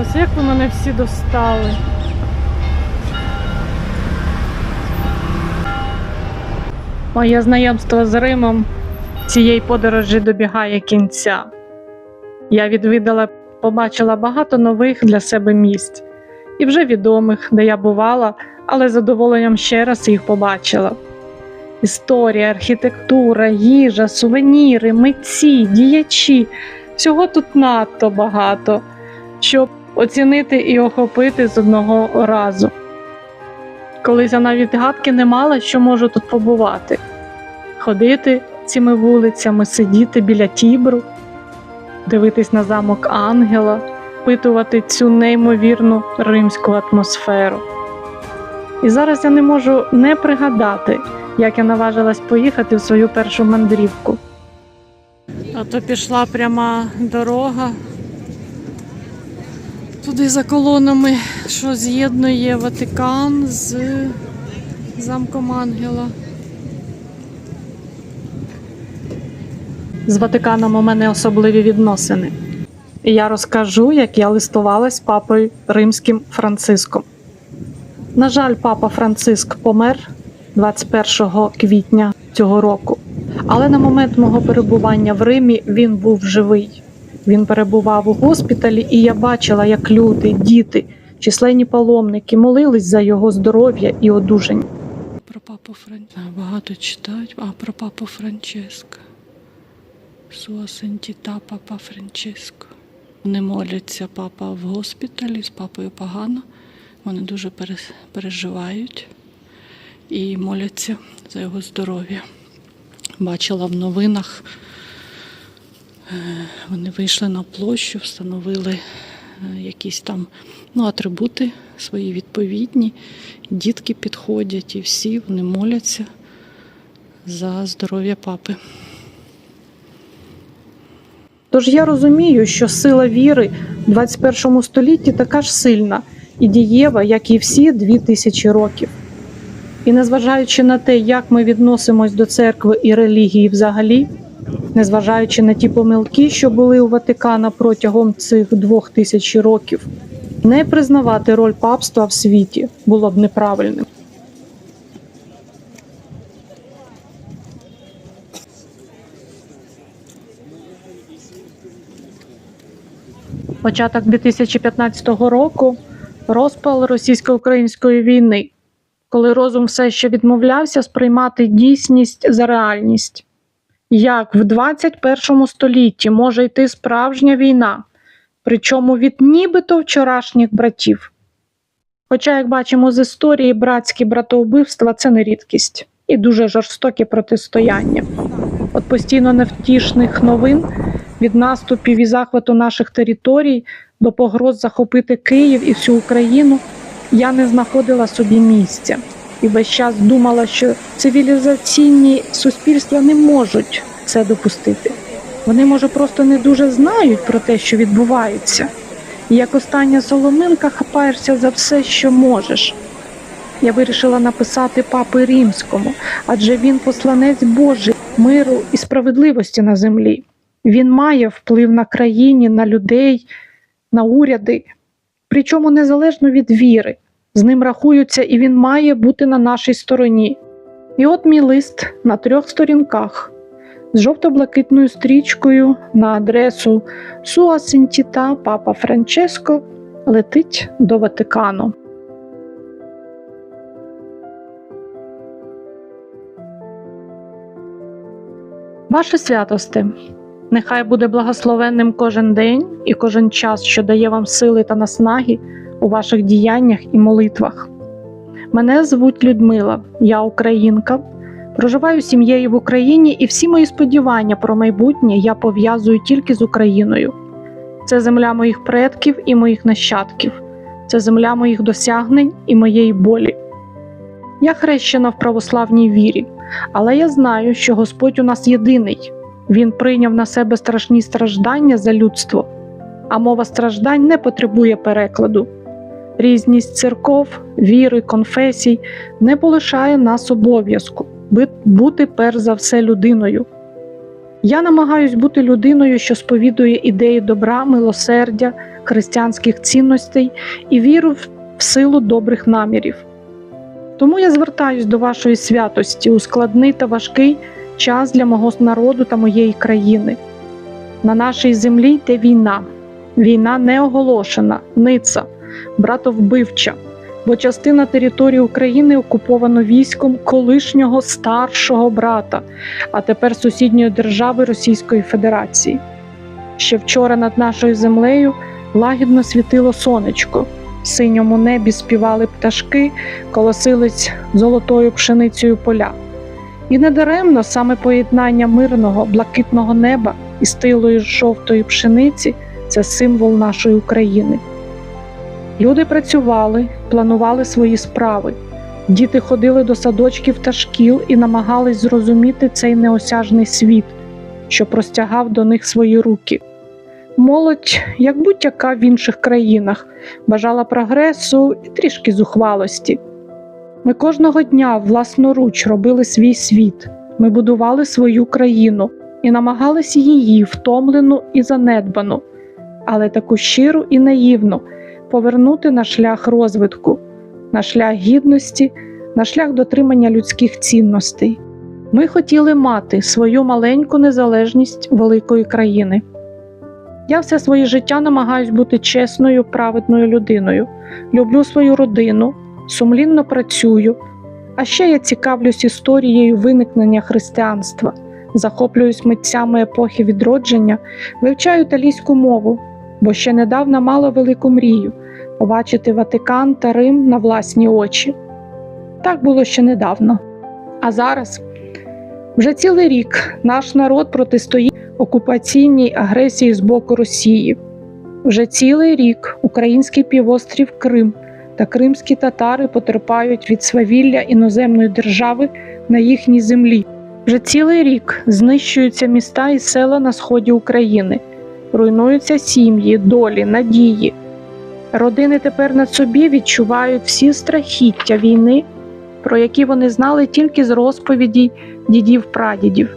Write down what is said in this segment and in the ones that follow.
Ось як ви мене всі достали. Моє знайомство з Римом цієї подорожі добігає кінця. Я відвідала, побачила багато нових для себе місць і вже відомих, де я бувала, але з задоволенням ще раз їх побачила. Історія, архітектура, їжа, сувеніри, митці, діячі всього тут надто багато, щоб оцінити і охопити з одного разу. Колись я навіть гадки не мала, що можу тут побувати, ходити цими вулицями, сидіти біля тібру, дивитись на замок Ангела, впитувати цю неймовірну римську атмосферу. І зараз я не можу не пригадати, як я наважилась поїхати в свою першу мандрівку. А то пішла пряма дорога. Туди за колонами, що з'єднує Ватикан з замком Ангела. З Ватиканом у мене особливі відносини. Я розкажу, як я листувалась папою римським Франциском. На жаль, папа Франциск помер 21 квітня цього року. Але на момент мого перебування в Римі він був живий. Він перебував у госпіталі, і я бачила, як люди, діти, численні паломники молились за його здоров'я і одужання. Про папу Фран... А, Багато читають. А про папу Франческа. Суа Сентіта Папа Франческо. Вони моляться папа в госпіталі, з папою погано. Вони дуже переживають і моляться за його здоров'я. Бачила в новинах. Е, Вони вийшли на площу, встановили е, якісь там ну, атрибути свої відповідні. Дітки підходять і всі вони моляться за здоров'я папи. Тож я розумію, що сила віри в 21 столітті така ж сильна і дієва, як і всі дві тисячі років. І незважаючи на те, як ми відносимось до церкви і релігії взагалі, незважаючи на ті помилки, що були у Ватикана протягом цих двох тисяч років, не признавати роль папства в світі було б неправильним. Початок 2015 року розпал російсько-української війни, коли розум все ще відмовлявся сприймати дійсність за реальність. Як в 21 столітті може йти справжня війна, причому від нібито вчорашніх братів? Хоча, як бачимо з історії, братські братовбивства це не рідкість і дуже жорстоке протистояння. От постійно невтішних новин від наступів і захвату наших територій до погроз захопити Київ і всю Україну я не знаходила собі місця і весь час думала, що цивілізаційні суспільства не можуть це допустити. Вони, може, просто не дуже знають про те, що відбувається. І як остання соломинка хапаєшся за все, що можеш. Я вирішила написати папи римському, адже він посланець Божий миру і справедливості на землі. Він має вплив на країні, на людей, на уряди, причому незалежно від віри. З ним рахуються, і він має бути на нашій стороні. І от мій лист на трьох сторінках з жовто-блакитною стрічкою на адресу Суа Сентіта Папа Франческо летить до Ватикану. Ваше святосте, нехай буде благословенним кожен день і кожен час, що дає вам сили та наснаги у ваших діяннях і молитвах. Мене звуть Людмила, я українка. Проживаю сім'єю в Україні, і всі мої сподівання про майбутнє я пов'язую тільки з Україною. Це земля моїх предків і моїх нащадків, це земля моїх досягнень і моєї болі. Я хрещена в православній вірі, але я знаю, що Господь у нас єдиний. Він прийняв на себе страшні страждання за людство, а мова страждань не потребує перекладу. Різність церков, віри, конфесій не полишає нас обов'язку бути перш за все людиною. Я намагаюсь бути людиною, що сповідує ідеї добра, милосердя, християнських цінностей і віру в силу добрих намірів. Тому я звертаюсь до вашої святості у складний та важкий час для мого народу та моєї країни. На нашій землі йде війна. Війна не оголошена, ниця, братовбивча, бо частина території України окуповано військом колишнього старшого брата, а тепер сусідньої держави Російської Федерації. Ще вчора над нашою землею лагідно світило сонечко. В синьому небі співали пташки, колосились золотою пшеницею поля. І недаремно саме поєднання мирного, блакитного неба і стилої жовтої пшениці це символ нашої України. Люди працювали, планували свої справи. Діти ходили до садочків та шкіл і намагались зрозуміти цей неосяжний світ, що простягав до них свої руки. Молодь, як будь-яка в інших країнах, бажала прогресу і трішки зухвалості. Ми кожного дня власноруч робили свій світ, ми будували свою країну і намагалися її втомлену і занедбану, але таку щиру і наївну повернути на шлях розвитку, на шлях гідності, на шлях дотримання людських цінностей. Ми хотіли мати свою маленьку незалежність великої країни. Я все своє життя намагаюсь бути чесною, праведною людиною. Люблю свою родину, сумлінно працюю. А ще я цікавлюсь історією виникнення християнства, захоплююсь митцями епохи відродження, вивчаю італійську мову, бо ще недавно мала велику мрію побачити Ватикан та Рим на власні очі. Так було ще недавно. А зараз вже цілий рік наш народ протистоїть окупаційній агресії з боку Росії. Вже цілий рік український півострів Крим та кримські татари потерпають від свавілля іноземної держави на їхній землі. Вже цілий рік знищуються міста і села на сході України, руйнуються сім'ї, долі, надії. Родини тепер на собі відчувають всі страхіття війни, про які вони знали тільки з розповідей дідів-прадідів.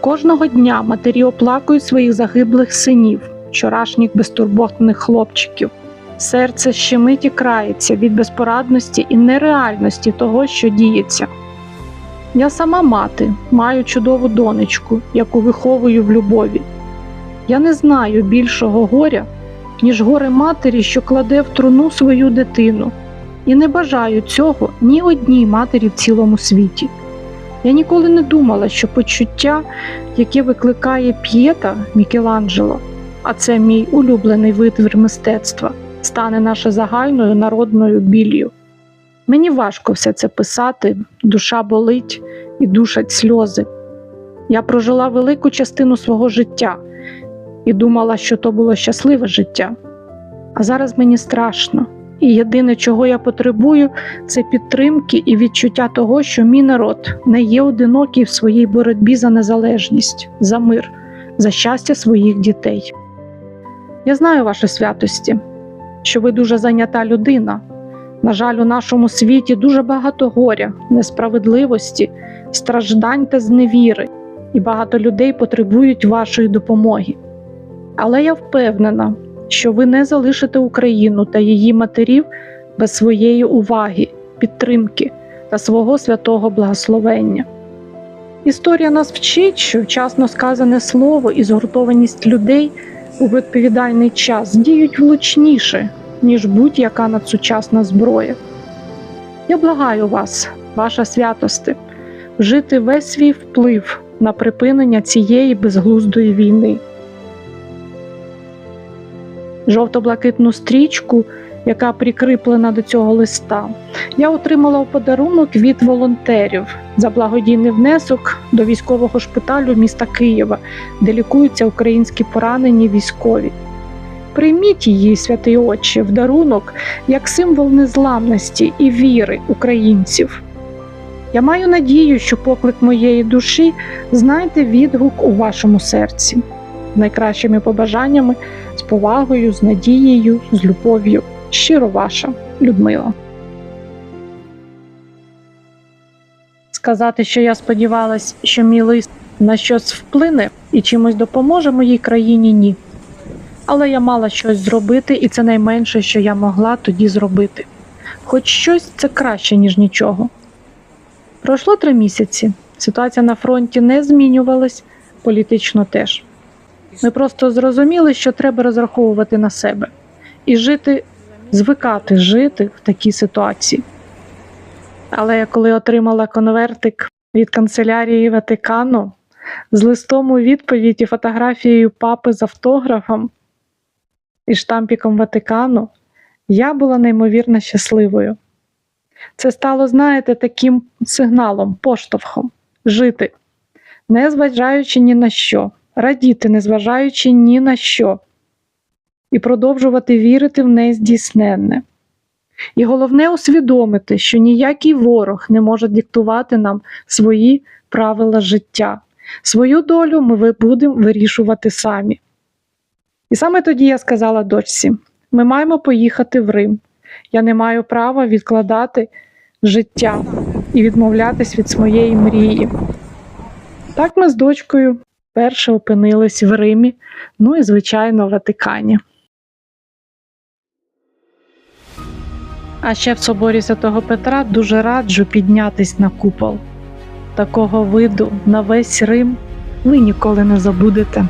Кожного дня матері оплакують своїх загиблих синів, вчорашніх безтурботних хлопчиків. Серце щемить і крається від безпорадності і нереальності того, що діється. Я сама мати, маю чудову донечку, яку виховую в любові. Я не знаю більшого горя, ніж горе матері, що кладе в труну свою дитину, і не бажаю цього ні одній матері в цілому світі. Я ніколи не думала, що почуття, яке викликає п'єта Мікеланджело, а це мій улюблений витвір мистецтва, стане нашою загальною народною біллю. Мені важко все це писати, душа болить і душать сльози. Я прожила велику частину свого життя і думала, що то було щасливе життя. А зараз мені страшно, і єдине, чого я потребую, це підтримки і відчуття того, що мій народ не є одинокий в своїй боротьбі за незалежність, за мир, за щастя своїх дітей. Я знаю ваші святості, що ви дуже зайнята людина. На жаль, у нашому світі дуже багато горя, несправедливості, страждань та зневіри, і багато людей потребують вашої допомоги. Але я впевнена, що ви не залишите Україну та її матерів без своєї уваги, підтримки та свого святого благословення. Історія нас вчить, що вчасно сказане слово і згуртованість людей у відповідальний час діють влучніше, ніж будь-яка надсучасна зброя. Я благаю вас, ваша святости, вжити весь свій вплив на припинення цієї безглуздої війни. Жовто-блакитну стрічку, яка прикріплена до цього листа, я отримала у подарунок від волонтерів за благодійний внесок до військового шпиталю міста Києва, де лікуються українські поранені військові. Прийміть її, святий Отче, в дарунок як символ незламності і віри українців. Я маю надію, що поклик моєї душі знайде відгук у вашому серці. Найкращими побажаннями, повагою, з надією, з любов'ю. Щиро ваша Людмила. Сказати, що я сподівалась, що мій лист на щось вплине і чимось допоможе моїй країні ні. Але я мала щось зробити, і це найменше, що я могла тоді зробити. Хоч щось це краще, ніж нічого. Пройшло три місяці. Ситуація на фронті не змінювалась, політично теж. Ми просто зрозуміли, що треба розраховувати на себе і жити, звикати жити в такій ситуації. Але я коли отримала конвертик від канцелярії Ватикану з листом у відповідь і фотографією папи з автографом і штампіком Ватикану, я була неймовірно щасливою. Це стало, знаєте, таким сигналом, поштовхом жити, не зважаючи ні на що, радіти, не зважаючи ні на що, і продовжувати вірити в нездійсненне. І головне усвідомити, що ніякий ворог не може диктувати нам свої правила життя. Свою долю ми будемо вирішувати самі. І саме тоді я сказала дочці: ми маємо поїхати в Рим. Я не маю права відкладати життя і відмовлятись від своєї мрії. Так ми з дочкою перше опинились в Римі, ну і, звичайно, в Ватикані. А ще в соборі Святого Петра дуже раджу піднятись на купол. Такого виду на весь Рим ви ніколи не забудете.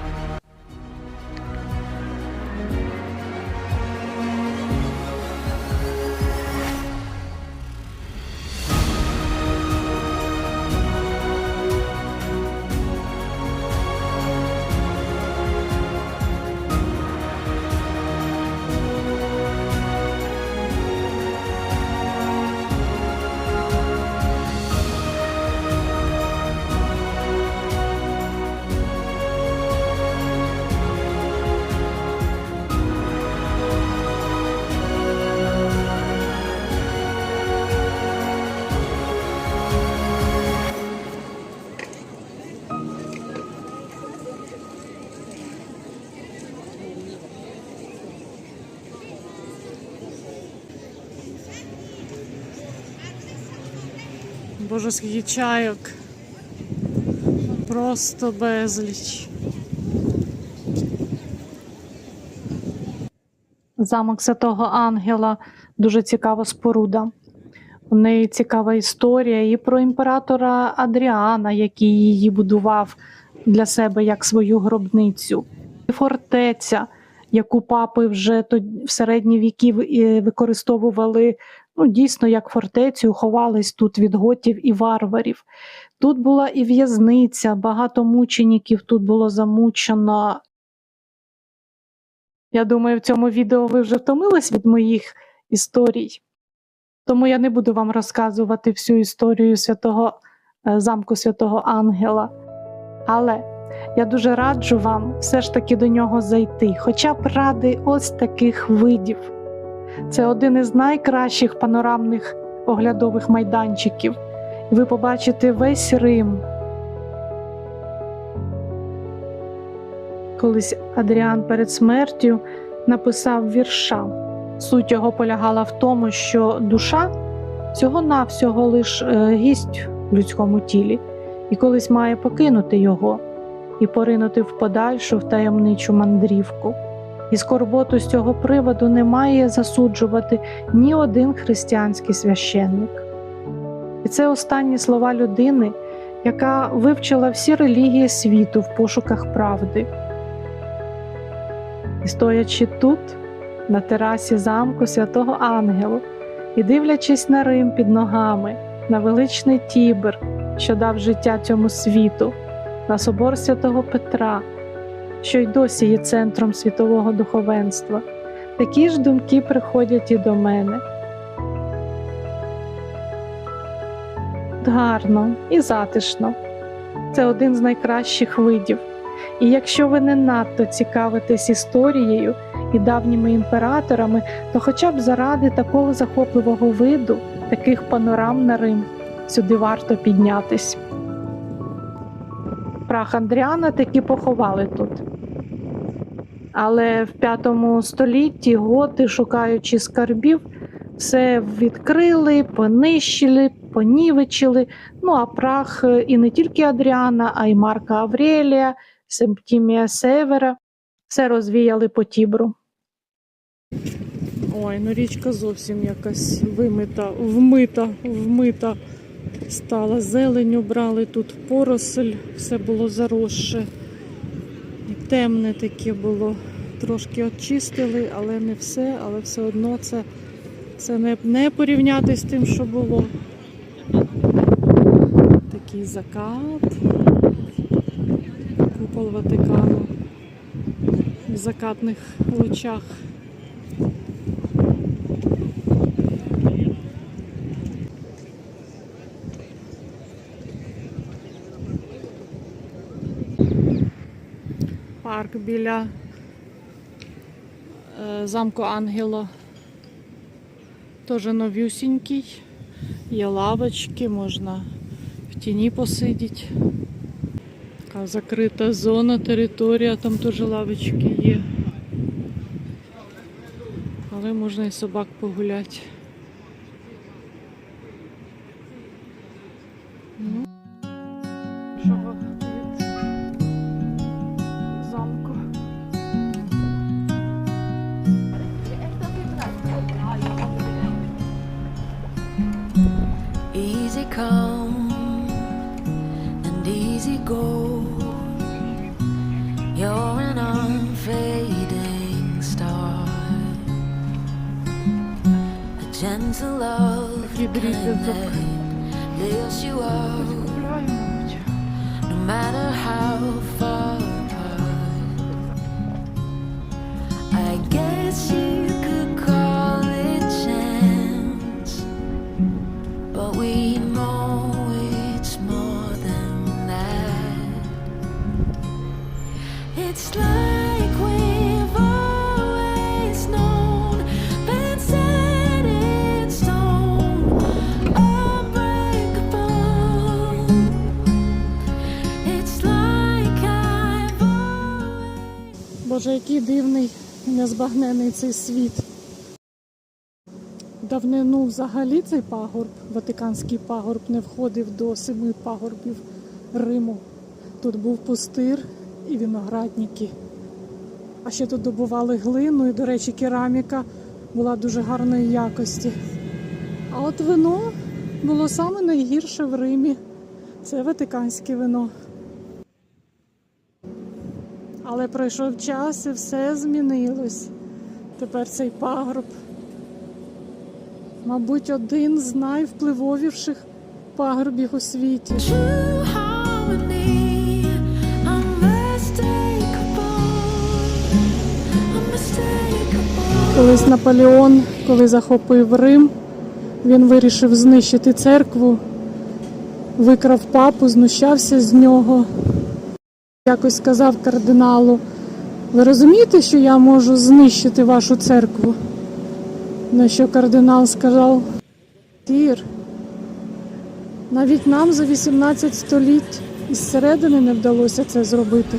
Боже, скільки чайок. Просто безліч. Замок Святого Ангела дуже цікава споруда. У неї цікава історія і про імператора Адріана, який її будував для себе як свою гробницю, і фортеця, яку папи вже в середні віки використовували ну, дійсно як фортецю, ховались тут від готів і варварів. Тут була і в'язниця, багато мучеників тут було замучено. Я думаю, в цьому відео ви вже втомились від моїх історій. Тому я не буду вам розказувати всю історію святого е, замку святого Ангела. Але я дуже раджу вам все ж таки до нього зайти, хоча б ради ось таких видів. Це один із найкращих панорамних оглядових майданчиків. Ви побачите весь Рим. Колись Адріан перед смертю написав вірша. Суть його полягала в тому, що душа всього-навсього лиш е, гість в людському тілі, і колись має покинути його і поринути в подальшу в таємничу мандрівку. І скорботу з цього приводу не має засуджувати ні один християнський священник. І це останні слова людини, яка вивчила всі релігії світу в пошуках правди. І стоячи тут, на терасі замку святого Ангелу, і дивлячись на Рим під ногами, на величний Тібр, що дав життя цьому світу, на собор святого Петра, що й досі є центром світового духовенства, такі ж думки приходять і до мене. Гарно і затишно. Це один з найкращих видів. І якщо ви не надто цікавитесь історією і давніми імператорами, то хоча б заради такого захопливого виду, таких панорам на Рим, сюди варто піднятись. Прах Андріана таки поховали тут. Але в п'ятому столітті готи, шукаючи скарбів, все відкрили, понищили, понівечили. Ну а прах е, і не тільки Адріана, а й Марка Аврелія, Септімія Севера. Все розвіяли по тібру. Ой, ну річка зовсім якась вимита, вмита, вмита стала. Зелень брали тут поросль, все було заросше. Темне таке було. Трошки очистили, але не все, але все одно це, це не, не порівняти з тим, що було. Такий закат. Купол Ватикану в закатних лучах. Парк біля е, замку Ангело. Теж новюсінький. Є лавочки, можна в тіні посидіти. Така закрита зона, територія, там теж лавочки є. Але можна і собак погуляти. Gentle love lifts you are No matter how far apart. I guess you Боже, який дивний, незбагнений цей світ. Давнину взагалі цей пагорб, Ватиканський пагорб, не входив до семи пагорбів Риму. Тут був пустир і виноградники. А ще тут добували глину, і, до речі, кераміка була дуже гарної якості. А от вино було саме найгірше в Римі. Це ватиканське вино. Але пройшов час і все змінилось. Тепер цей пагорб, мабуть, один з найвпливовіших пагорбів у світі. Колись Наполеон, коли захопив Рим, він вирішив знищити церкву, викрав папу, знущався з нього. Якось сказав кардиналу: ви розумієте, що я можу знищити вашу церкву? На що кардинал сказав: Тір, навіть нам за 18 століть із середини не вдалося це зробити.